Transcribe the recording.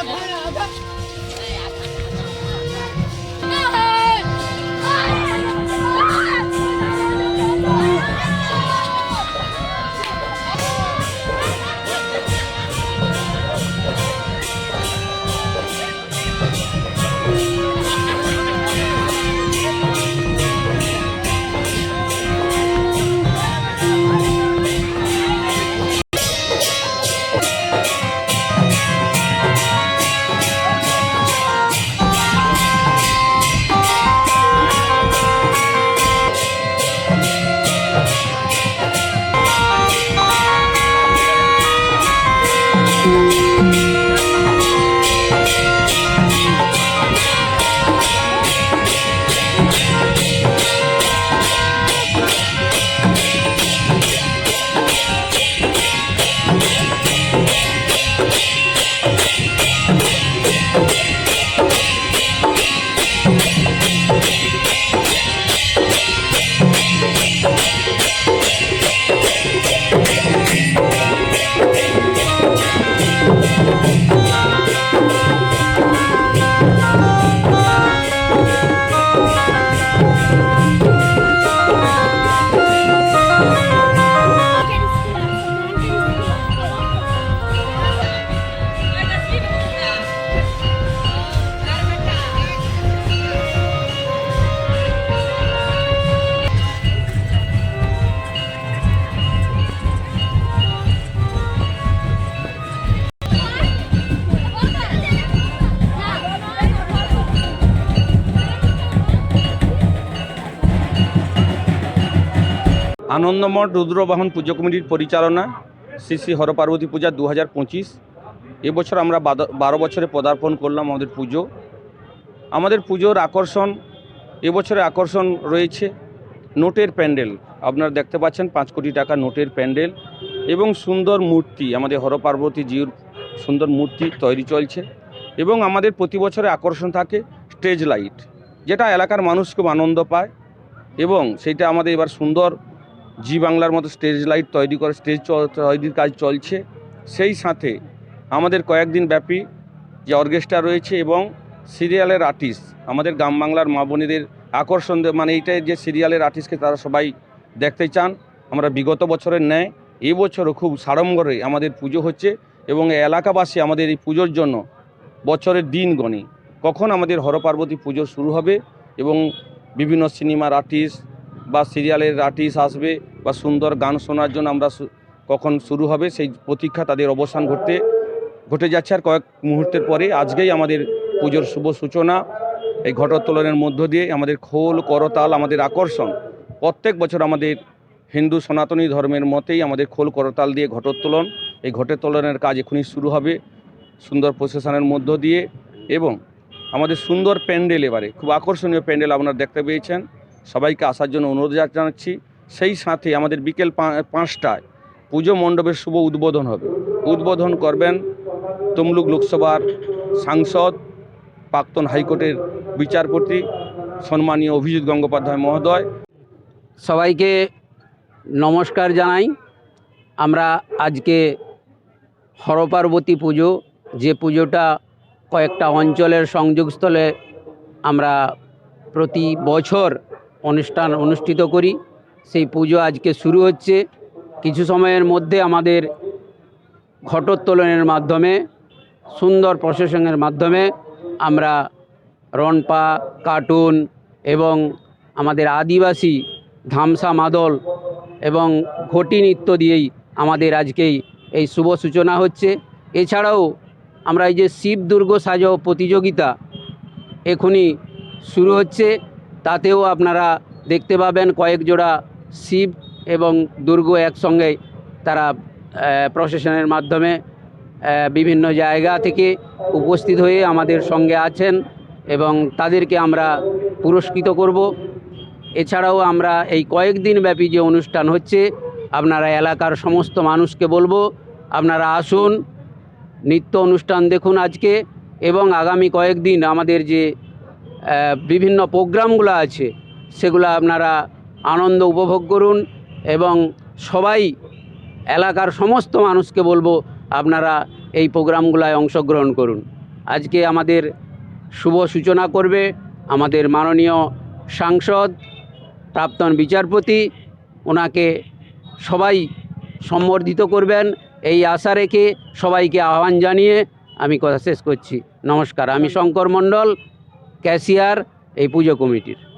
快跑呀快 আনন্দমঠ রুদ্রবাহন পুজো কমিটির পরিচালনা শ্রী শ্রী হরপার্বতী পূজা দু হাজার পঁচিশ। এবছর আমরা বারো বছরে পদার্পণ করলাম আমাদের পুজো। আমাদের পুজোর আকর্ষণ এবছরে আকর্ষণ রয়েছে নোটের প্যান্ডেল। আপনারা দেখতে পাচ্ছেন পাঁচ কোটি টাকা নোটের প্যান্ডেল এবং সুন্দর মূর্তি, আমাদের হরপার্বতী জিউর সুন্দর মূর্তি তৈরি চলছে এবং আমাদের প্রতি বছরে আকর্ষণ থাকে স্টেজ লাইট, যেটা এলাকার মানুষ খুব আনন্দ পায় এবং সেইটা আমাদের এবার সুন্দর জি বাংলার মতো স্টেজ লাইট তৈরি করে স্টেজ তৈরির কাজ চলছে। সেই সাথে আমাদের কয়েকদিন ব্যাপী যে অর্কেস্ট্রা রয়েছে এবং সিরিয়ালের আর্টিস্ট আমাদের গ্রাম বাংলার মা বোনেদের আকর্ষণ মানে এইটাই যে সিরিয়ালের আর্টিস্টকে তারা সবাই দেখতে চান, আমরা বিগত বছরের ন্যায় এবছরও খুব সাড়ম্বরে আমাদের পুজো হচ্ছে এবং এলাকাবাসী আমাদের এই পুজোর জন্য বছরের দিন গণে। কখন আমাদের হরপার্বতী পুজো শুরু হবে এবং বিভিন্ন সিনেমার আর্টিস্ট বা সিরিয়ালের আর্টিস্ট আসবে বা সুন্দর গান শোনার জন্য আমরা কখন শুরু হবে সেই প্রতীক্ষা তাদের অবসান ঘটতে, ঘটে যাচ্ছে আর কয়েক মুহূর্তের পরে আজকেই আমাদের পুজোর শুভ সূচনা, এই ঘটোত্তোলনের মধ্য দিয়ে আমাদের খোল, করতাল, আমাদের আকর্ষণ। প্রত্যেক বছর আমাদের হিন্দু সনাতনী ধর্মের মতেই আমাদের খোল, করতাল দিয়ে ঘটোত্তোলন। এই ঘটোত্তোলনের কাজ এখনই শুরু হবে সুন্দর প্রসেশনের মধ্য দিয়ে এবং আমাদের সুন্দর প্যান্ডেল এবারে। খুব আকর্ষণীয় প্যান্ডেল আপনারা দেখতে পেয়েছেন। সবাইকে আসার জন্য অনুরোধ জানাচ্ছি। সেই সাথে আমাদের বিকেল পাঁচটায় পুজো মণ্ডপের শুভ উদ্বোধন হবে। উদ্বোধন করবেন তমলুক লোকসভার সাংসদ, প্রাক্তন হাইকোর্টের বিচারপতি সম্মানীয় অভিজিৎ গঙ্গোপাধ্যায় মহোদয়। সবাইকে নমস্কার জানাই। আমরা আজকে হরপার্বতী পুজো, যে পুজোটা কয়েকটা অঞ্চলের সংযোগস্থলে আমরা প্রতি বছর অনুষ্ঠান অনুষ্ঠিত করি। সেই পুজো আজকে শুরু হচ্ছে। কিছু সময়ের মধ্যে আমাদের ঘটোত্তোলনের মাধ্যমে, সুন্দর প্রসেসনের মাধ্যমে আমরা রনপা কার্টুন এবং আমাদের আদিবাসী ধামসা মাদল এবং ঘটি নৃত্য দিয়েই আমাদের আজকেই এই শুভ সূচনা হচ্ছে। এছাড়াও আমরা এই যে শিব দুর্গ সাজাও প্রতিযোগিতা এখনই শুরু হচ্ছে। তাতেও আপনারা দেখতে পাবেন কয়েক জোড়া শিব এবং দুর্গ একসঙ্গে তারা প্রসেশনের মাধ্যমে বিভিন্ন জায়গা থেকে উপস্থিত হয়ে আমাদের সঙ্গে আছেন এবং তাদেরকে আমরা পুরস্কৃত করব। এছাড়াও আমরা এই কয়েকদিন ব্যাপী যে অনুষ্ঠান হচ্ছে, আপনারা এলাকার সমস্ত মানুষকে বলব, আপনারা আসুন, নিত্য অনুষ্ঠান দেখুন আজকে এবং আগামী কয়েকদিন আমাদের যে বিভিন্ন প্রোগ্রামগুলো আছে, সেগুলো আপনারা আনন্দ উপভোগ করুন এবং সবাই এলাকার সমস্ত মানুষকে বলব আপনারা এই প্রোগ্রামগুলোয় অংশগ্রহণ করুন। আজকে আমাদের শুভ সূচনা করবে আমাদের মাননীয় সাংসদ, প্রাক্তন বিচারপতি, ওনাকে সবাই সম্বর্ধিত করবেন। এই আশা রেখে সবাইকে আহ্বান জানিয়ে আমি কথা শেষ করছি। নমস্কার, আমি শঙ্কর মণ্ডল ক্যাশিয়ার এই পুজো কমিটির।